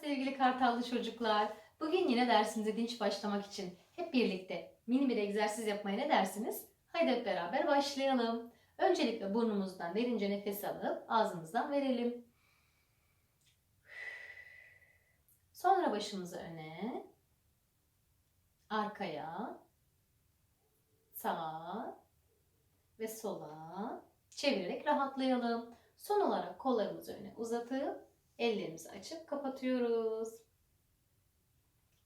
sevgili Kartallı çocuklar. Bugün yine dersimize dinç başlamak için hep birlikte mini bir egzersiz yapmaya ne dersiniz? Haydi hep beraber başlayalım. Öncelikle burnumuzdan derince nefes alıp ağzımızdan verelim. Sonra başımızı öne, arkaya, sağa ve sola çevirerek rahatlayalım. Son olarak kollarımızı öne uzatıp ellerimizi açıp kapatıyoruz.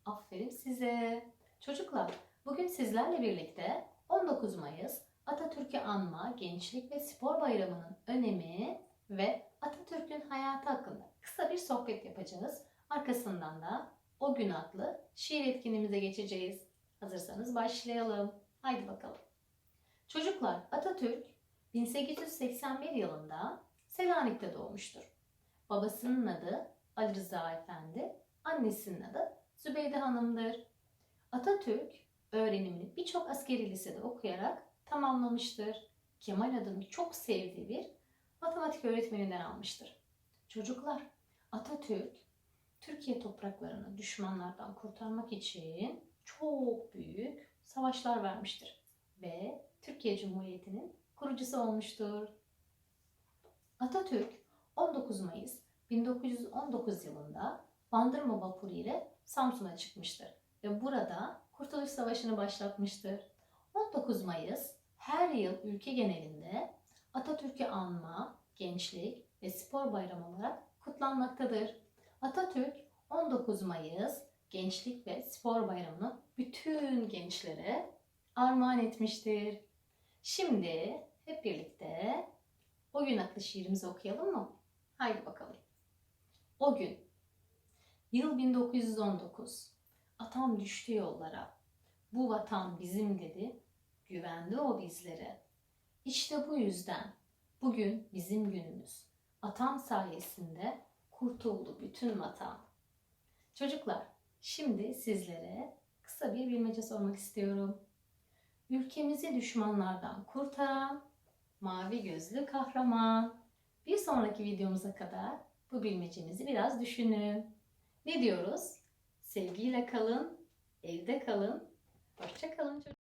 Aferin size. Çocuklar, bugün sizlerle birlikte 19 Mayıs Atatürk'ü anma, gençlik ve spor bayramının önemi ve Atatürk'ün hayatı hakkında kısa bir sohbet yapacağız. Arkasından da o gün adlı şiir etkinliğimize geçeceğiz. Hazırsanız başlayalım. Haydi bakalım. Çocuklar, Atatürk 1881 yılında Selanik'te doğmuştur. Babasının adı Ali Rıza Efendi, annesinin adı Zübeyde Hanım'dır. Atatürk öğrenimini birçok askeri lisede okuyarak tamamlamıştır. Kemal adını çok sevdiği bir matematik öğretmeninden almıştır. Çocuklar, Atatürk Türkiye topraklarını düşmanlardan kurtarmak için çok büyük savaşlar vermiştir ve Türkiye Cumhuriyeti'nin kurucusu olmuştur. Atatürk 19 Mayıs 1919 yılında Bandırma vapuru ile Samsun'a çıkmıştır ve burada Kurtuluş Savaşı'nı başlatmıştır. 19 Mayıs her yıl ülke genelinde Atatürk'ü anma, gençlik ve spor bayramı olarak kutlanmaktadır. Atatürk 19 Mayıs Gençlik ve Spor Bayramı'nı bütün gençlere armağan etmiştir. Şimdi hep birlikte o gün adlı şiirimizi okuyalım mı? Haydi bakalım. O gün. Yıl 1919. Atam düştü yollara. Bu vatan bizim dedi. Güvendi o bizlere. İşte bu yüzden bugün bizim günümüz. Atam sayesinde kurtuldu bütün vatan. Çocuklar, şimdi sizlere kısa bir bilmece sormak istiyorum. Ülkemizi düşmanlardan kurtaran mavi gözlü kahraman. Bir sonraki videomuza kadar bu bilmecenizi biraz düşünün. Ne diyoruz? Sevgiyle kalın, evde kalın, hoşça kalın çocuklar.